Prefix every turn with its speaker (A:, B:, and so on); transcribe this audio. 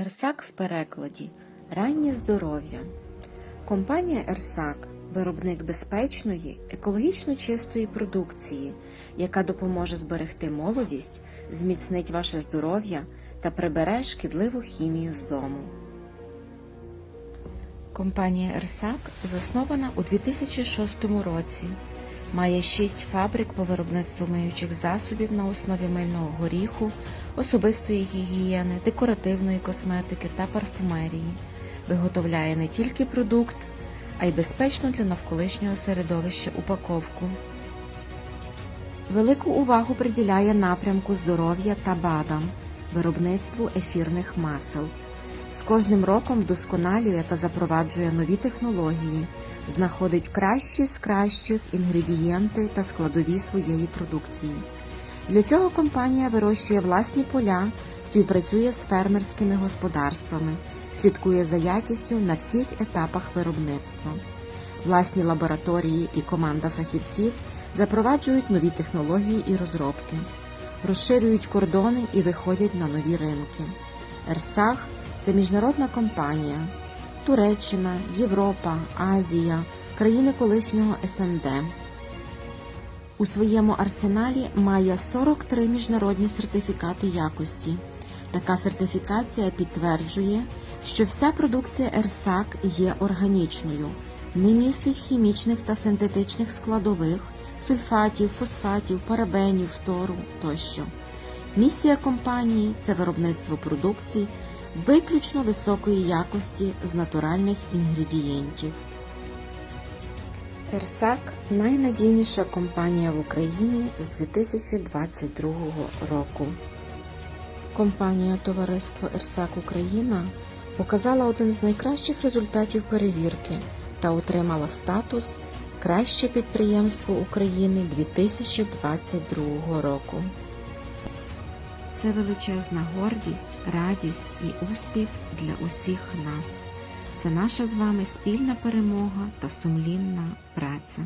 A: Ерсак в перекладі раннє здоров'я. Компанія Ерсак виробник безпечної, екологічно чистої продукції, яка допоможе зберегти молодість, зміцнить ваше здоров'я та прибере шкідливу хімію з дому. Компанія Ерсак заснована у 2006 році. Має шість фабрик по виробництву миючих засобів на основі мильного горіху, особистої гігієни, декоративної косметики та парфумерії. Виготовляє не тільки продукт, а й безпечну для навколишнього середовища упаковку. Велику увагу приділяє напрямку здоров'я та БАДам, виробництву ефірних масел. З кожним роком вдосконалює та запроваджує нові технології, знаходить кращі з кращих інгредієнти та складові своєї продукції. Для цього компанія вирощує власні поля, співпрацює з фермерськими господарствами, слідкує за якістю на всіх етапах виробництва. Власні лабораторії і команда фахівців запроваджують нові технології і розробки, розширюють кордони і виходять на нові ринки. Ерсах це міжнародна компанія. Туреччина, Європа, Азія, країни колишнього СНД. У своєму арсеналі має 43 міжнародні сертифікати якості. Така сертифікація підтверджує, що вся продукція Ерсак є органічною, не містить хімічних та синтетичних складових, сульфатів, фосфатів, парабенів, фтору тощо. Місія компанії це виробництво продукції виключно високої якості з натуральних інгредієнтів. Ерсак найнадійніша компанія в Україні з 2022 року. Компанія Товариство Ерсак Україна показала один з найкращих результатів перевірки та отримала статус Краще підприємство України 2022 року. Це величезна гордість, радість і успіх для усіх нас. Це наша з вами спільна перемога та сумлінна праця.